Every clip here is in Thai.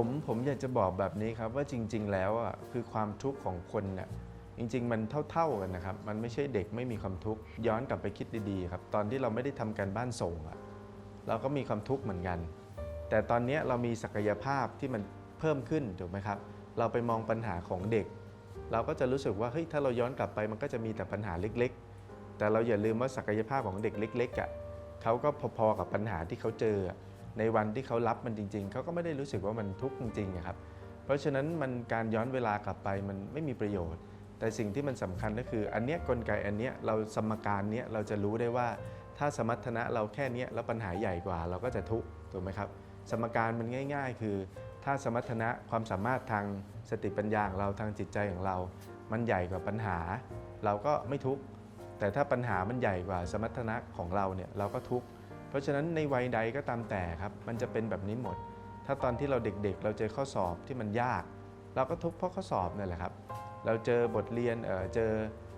ผมผมอยากจะบอกแบบนี้ครับว่าจริง ๆ แล้วอะคือความทุกข์ของคนเนี่ยจริง ๆ มันเท่า ๆกันนะครับ มันไม่ใช่เด็กไม่มีความทุกข์ย้อนกลับไปคิดดีๆครับตอนที่เราไม่ได้ทำการบ้านส่งอะเราก็มีความทุกข์เหมือนกัน แต่ตอนนี้เรามีศักยภาพที่มันเพิ่มขึ้นถูกไหมครับ เราไปมองปัญหาของเด็ก เราก็จะรู้สึกว่าเฮ้ยถ้าเราย้อนกลับไปมันก็จะมีแต่ปัญหาเล็ก ๆ แต่เราอย่าลืมว่าศักยภาพของเด็กเล็กๆอะเขาก็พอๆกับปัญหาที่เขาเจอ ในวันที่เขารับมันจริง ๆ เขาก็ไม่ได้รู้สึกว่ามันทุกข์จริงๆครับเพราะฉะนั้นมันการย้อนเวลากลับไปมันไม่มีประโยชน์ แต่สิ่งที่มันสำคัญก็คือ อันเนี้ยกลไกอันเนี้ยเราสมการเนี้ยเราจะรู้ได้ว่าถ้าสมรรถนะเราแค่เนี้ยแล้วปัญหาใหญ่กว่าเราก็จะทุกข์ถูกไหมครับ สมการมันง่าย ๆ คือ ถ้าสมรรถนะความสามารถทางสติปัญญาของเราทางจิตใจของเรา มันใหญ่กว่าปัญหา เราก็ไม่ทุกข์แต่ถ้าปัญหามันใหญ่กว่าสมรรถนะของเราเนี่ยเราก็ทุกข์ เพราะฉะนั้นในวัยใดก็ตามแต่ครับ มันจะเป็นแบบนี้หมด ถ้าตอนที่เราเด็กๆ เราเจอข้อสอบที่มันยาก เราก็ทุกข์เพราะข้อสอบนั่นแหละครับ เราเจอบทเรียนเออเจอ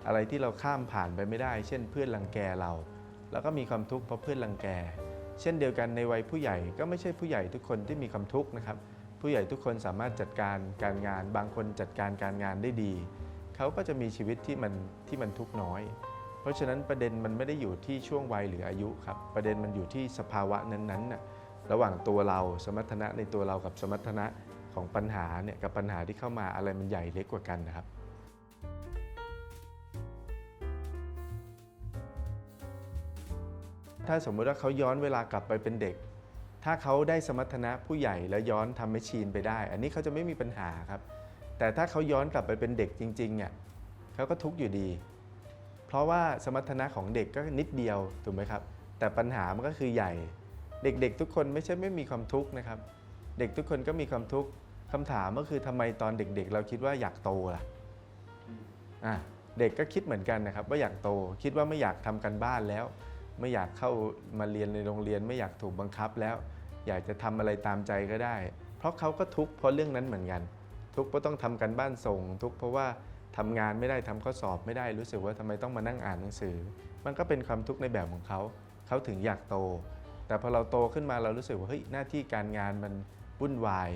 อะไรที่เราข้ามผ่านไปไม่ได้ เช่นเพื่อนรังแกเราเราก็มีความทุกข์เพราะเพื่อนรังแก เช่นเดียวกันในวัยผู้ใหญ่ก็ไม่ใช่ผู้ใหญ่ทุกคนที่มีความทุกข์นะครับ ผู้ใหญ่ทุกคนสามารถจัดการการงาน บางคนจัดการการงานได้ดี เขาก็จะมีชีวิตที่มันที่มันทุกข์น้อย เพราะฉะนั้นประเด็นมันไม่ได้อยู่ที่ช่วงวัยหรืออายุครับ ประเด็นมันอยู่ที่สภาวะนั้นๆน่ะระหว่างตัวเราสมรรถนะในตัวเรากับสมรรถนะของปัญหาเนี่ยกับปัญหาที่เข้ามาอะไรมันใหญ่เล็กกว่ากันนะครับถ้าสมมุติว่าเขาย้อนเวลากลับไปเป็นเด็ก ถ้าเขาได้สมรรถนะผู้ใหญ่แล้วย้อนทำให้ชีนไปได้ อันนี้เขาจะไม่มีปัญหาครับ แต่ถ้าเขาย้อนกลับไปเป็นเด็กจริงๆอะเขาก็ทุกข์อยู่ดี เพราะว่าสมรรถนะของเด็กก็นิดเดียวถูกไหมครับ แต่ปัญหามันก็คือใหญ่ เด็กๆ ทุกคนไม่ใช่ไม่มีความทุกข์นะครับ เด็กทุกคนก็มีความทุกข์คำถามก็คือทำไมตอนเด็กๆ เราคิดว่าอยากโตล่ะอะเด็กก็คิดเหมือนกันนะครับ ว่าอยากโตคิดว่าไม่อยากทำกันบ้านแล้ว ไม่อยากเข้ามาเรียนในโรงเรียน ไม่อยากถูกบังคับแล้ว อยากจะทำอะไรตามใจก็ได้ เพราะเขาก็ทุกข์เพราะเรื่องนั้นเหมือนกัน ทุกข์เพราะต้องทำกันบ้านส่ง ทุกข์เพราะว่า ทำงานไม่ได้ทำข้อสอบไม่ได้รู้สึกว่าทำไมต้องมานั่งอ่านหนังสือ มันก็เป็นความทุกข์ในแบบของเขาเขาถึงอยากโต แต่พอเราโตขึ้นมาเรารู้สึกว่าเฮ้ยหน้าที่การงานมันวุ่นวาย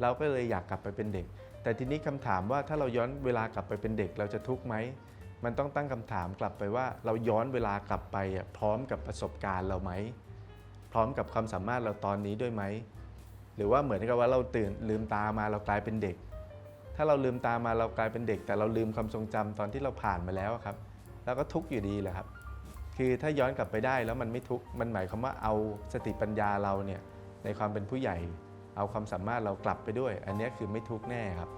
เราก็เลยอยากกลับไปเป็นเด็ก แต่ทีนี้คำถามว่าถ้าเราย้อนเวลากลับไปเป็นเด็กเราจะทุกข์ไหมมันต้องตั้งคำถามกลับไปว่าเราย้อนเวลากลับไปอะพร้อมกับประสบการณ์เราไหมพร้อมกับความสามารถเราตอนนี้ด้วยไหมหรือว่าเหมือนกับว่าเราตื่นลืมตามาเรากลายเป็นเด็ก ถ้าเราลืมตามาเรากลายเป็นเด็ก แต่เราลืมความทรงจำตอนที่เราผ่านมาแล้วครับ แล้วก็ทุกข์อยู่ดีแหละครับ คือถ้าย้อนกลับไปได้แล้วมันไม่ทุกข์มันหมายความว่าเอาสติปัญญาเราเนี่ยในความเป็นผู้ใหญ่ เอาความสามารถเรากลับไปด้วย อันนี้คือไม่ทุกข์แน่ครับ